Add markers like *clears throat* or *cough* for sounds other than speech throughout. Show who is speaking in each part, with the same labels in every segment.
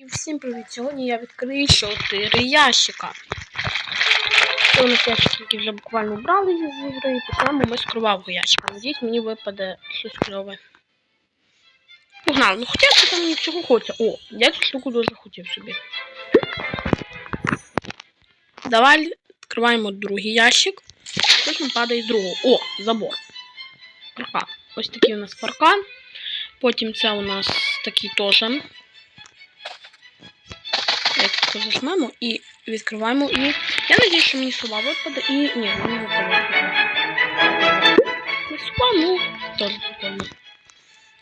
Speaker 1: І всім привіт! Сьогодні я відкрию 4 ящика. Це у нас ящики, вже буквально брали з ігри, і почнемо ми з кровавого ящика. Надіюсь, мені випаде щось кльове. Погнали, ну хоча це там нічого хочеться. О, я цю штуку дуже хотів собі. Давай відкриваємо другий ящик. Щось нам падає з другого. О, забор. Паркан. Ось такий у нас паркан. Потім це у нас такий теж. Як зажмемо і відкриваємо. І я надію, що мені слова випаде. І ні, не випаде. Не слова, ну, теж прикольно.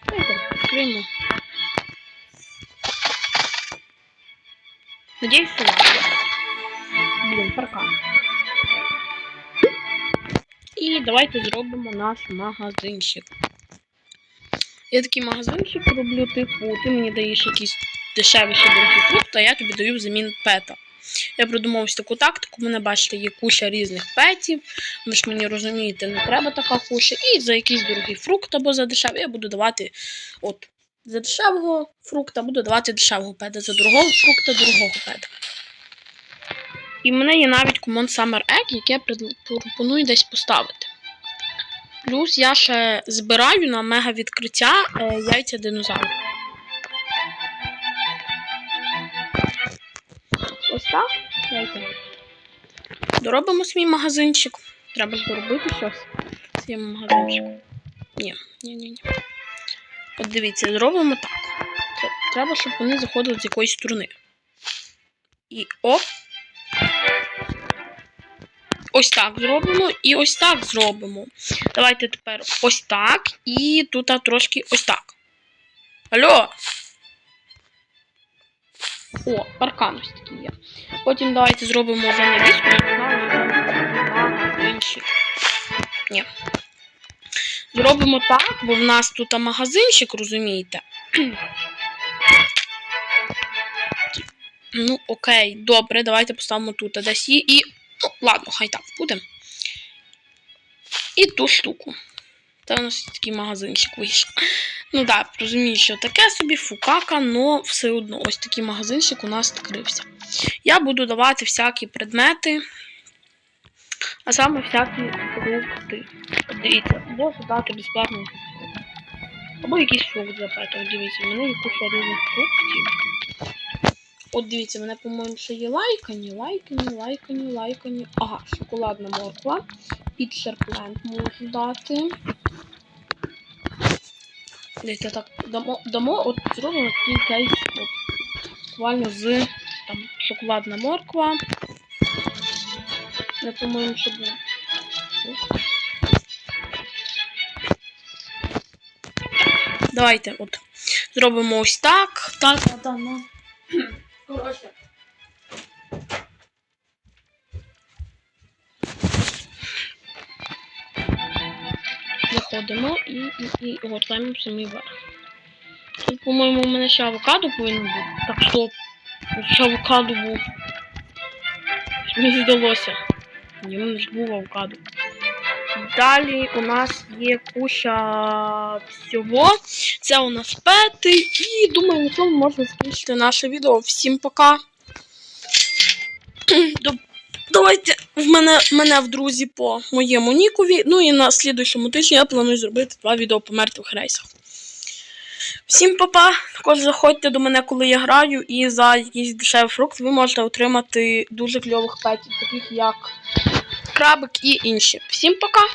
Speaker 1: Давайте відкриємо. Надіюсь, слова. Блін, паркан. І давайте зробимо наш магазинчик. Я такий магазинчик роблю, типу, ти мені даєш якісь дешеві ще дорогі фрукти, а я тобі даю взамін пета. Я придумав ось таку тактику. Мене, бачите, є куча різних петів. Ви ж мені розумієте, не треба така куча. І за якийсь дорогий фрукт або за дешевий я буду давати от за дешевого фрукта буду давати дешевого пета, за дорогого фрукта дорогого пета. І в мене є навіть Common Summer Egg, яке я пропоную десь поставити. Плюс я ще збираю на мега відкриття е, яйця динозаврів. Ось так. Яйця. Доробимо свій магазинчик. Треба ж доробити щось в своєму магазинчику. Ні, ні, ні, ні. От дивіться, зробимо так. Треба, щоб вони заходили з якоїсь сторони. І оп. Ось так зробимо і ось так зробимо. Давайте тепер ось так. І тут трошки ось так. Алло! О, паркан ось такий є. Потім давайте зробимо вже навіску. я магазинчик. Ні. Зробимо так, бо в нас тут магазинчик, розумієте? Ну, окей, добре, давайте поставимо тут десь і. Ну, ладно, хай так буде. І ту штуку. Це у нас такий магазинчик вийшов. *laughs* Ну так, да, розумію, що таке собі фукака, але все одно ось такий магазинчик у нас відкрився. Я буду давати всякі предмети, а саме всякі фрукти. Дивіться, можу дати безплатно. Або якийсь фрукт запитав. Дивіться, мене куча різних фруктів. От дивіться, мене, по-моєму, ще є лайкані, лайкані, лайкані, лайкані. Ага, шоколадна морква. Підшерпленд можу дати. Дивіться, так, дамо, дамо от зробимо такий кейс, от, буквально з там, шоколадна морква. Я, по-моєму, що був. Давайте от зробимо ось так. Так, так, так, ну. *clears throat* Коротше. Заходимо і, і, і гортаємо самий верх. Тут, по-моєму, у мене ще авокадо повинно бути. Так, стоп. Ще авокадо був. Мені здалося. Мене ж був авокадо. Далі у нас є куча всього. Це у нас пети. І думаю, на цьому можна закінчити наше відео. Всім пока. *clears throat* До- Давайте в мене, мене в друзі по моєму нікові. Ну і на слідуючому тижні я планую зробити два відео по мертвих рейсах. Всім папа. Також заходьте до мене, коли я граю, і за якийсь дешевий фрукт ви можете отримати дуже кльових петів, таких як крабик і інші. Всім пока!